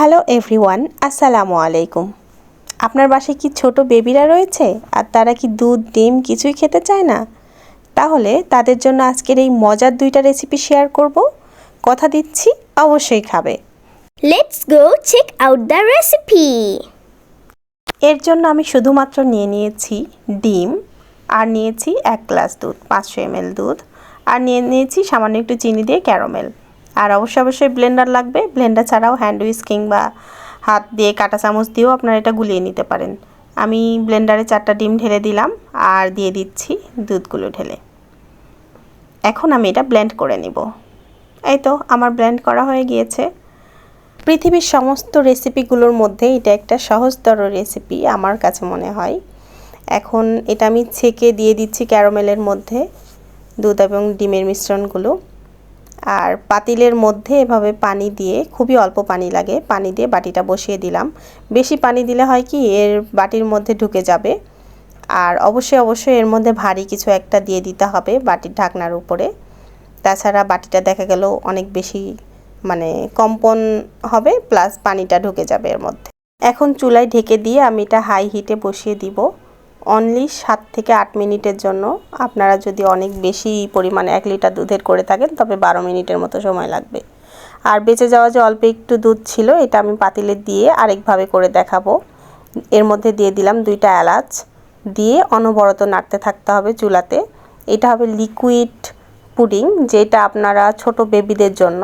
Hello everyone আসসালামু আলাইকুম। আপনার বাসায় কি ছোট বেবিরা রয়েছে? আর তারা কি দুধ ডিম কিছুই খেতে চায় না? তাহলে তাদের জন্য আজকের এই মজার দুইটা রেসিপি শেয়ার করব। কথা দিচ্ছি অবশ্যই খাবে। Let's go check out the recipe এর জন্য আমি শুধুমাত্র নিয়ে নিয়েছি ডিম আর নিয়েছি এক গ্লাস দুধ পাঁচশো এমএল দুধ আর নিয়ে নিয়েছি সামান্য একটু চিনি দিয়ে ক্যারামেল। আর অবশ্যই অবশ্যই ব্লেন্ডার লাগবে। ব্লেন্ডার ছাড়াও হ্যান্ড উইস কিংবা হাত দিয়ে কাঁটা চামচ দিয়েও আপনারা এটা গুলিয়ে নিতে পারেন। আমি ব্লেন্ডারে চারটা ডিম ঢেলে দিলাম আর দিয়ে দিচ্ছি দুধগুলো ঢেলে। এখন আমি এটা ব্লেন্ড করে নিব। এই তো আমার ব্লেন্ড করা হয়ে গিয়েছে। পৃথিবীর সমস্ত রেসিপিগুলোর মধ্যে এটা একটা সহজতর রেসিপি আমার কাছে মনে হয়। এখন এটা আমি ছেঁকে দিয়ে দিচ্ছি ক্যারামেলের মধ্যে দুধ এবং ডিমের মিশ্রণগুলো। আর পাতিলের মধ্যে এভাবে পানি দিয়ে, খুবই অল্প পানি লাগে, পানি দিয়ে বাটিটা বসিয়ে দিলাম। বেশি পানি দিলে হয় কি, এর বাটির মধ্যে ঢুকে যাবে। আর অবশ্যই অবশ্যই এর মধ্যে ভারী কিছু একটা দিয়ে দিতে হবে বাটির ঢাকনার উপরে। তাছাড়া বাটিটা দেখা গেল অনেক বেশি মানে কম্পন হবে, প্লাস পানিটা ঢুকে যাবে এর মধ্যে। এখন চুলায় ঢেকে দিয়ে আমি এটা হাই হিটে বসিয়ে দিব। অনলি সাত থেকে আট মিনিটের জন্য। আপনারা যদি অনেক বেশি পরিমাণে এক লিটার দুধের করে থাকেন, তবে বারো মিনিটের মতো সময় লাগবে। আর বেঁচে যাওয়া যে অল্প একটু দুধ ছিল, এটা আমি পাতিলে দিয়ে আরেকভাবে করে দেখাবো। এর মধ্যে দিয়ে দিলাম দুইটা এলাচ। দিয়ে অনবরত নাড়তে থাকতে হবে চুলাতে। এটা হবে লিকুইড পুডিং যেটা আপনারা ছোট বেবিদের জন্য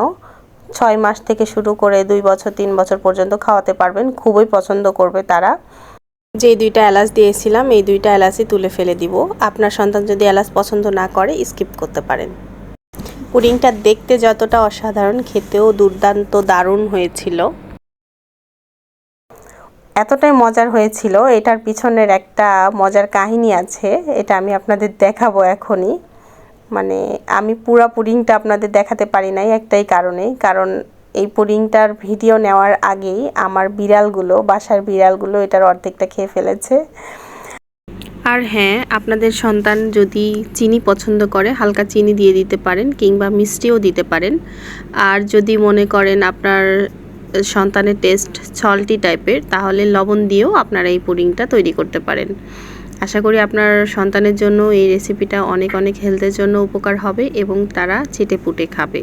ছয় মাস থেকে শুরু করে দুই বছর, তিন বছর পর্যন্ত খাওয়াতে পারবেন। খুবই পছন্দ করবে তারা। যে দুইটা এলাচ দিয়েছিলাম, এই দুইটা এলাচই তুলে ফেলে দিব। আপনার সন্তান যদি এলাচ পছন্দ না করে, স্কিপ করতে পারেন। পুডিংটা দেখতে যতটা অসাধারণ, খেতেও দুর্দান্ত, দারুণ হয়েছিল। এতটাই মজার হয়েছিল। এটার পিছনের একটা মজার কাহিনী আছে, এটা আমি আপনাদের দেখাবো এখনই। মানে আমি পুরা পুডিংটা আপনাদের দেখাতে পারি নাই একটাই কারণে কারণ এই পুডিংটার ভিডিও নেওয়ার আগেই আমার বিড়ালগুলো, বাসার বিড়ালগুলো এটার অর্ধেকটা খেয়ে ফেলেছে। আর হ্যাঁ আপনাদের সন্তান যদি চিনি পছন্দ করে, হালকা চিনি দিয়ে দিতে পারেন কিংবা মিষ্টিও দিতে পারেন। আর যদি মনে করেন আপনার সন্তানের টেস্ট সল্টি টাইপের তাহলে লবণ দিয়েও আপনারা এই পুডিংটা তৈরি করতে পারেন। আশা করি আপনার সন্তানের জন্য এই রেসিপিটা অনেক অনেক হেলথের জন্য উপকার হবে এবং তারা চেটে পুটে খাবে।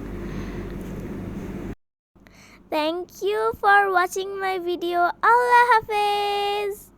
Thank you for watching my video. Allah Hafiz.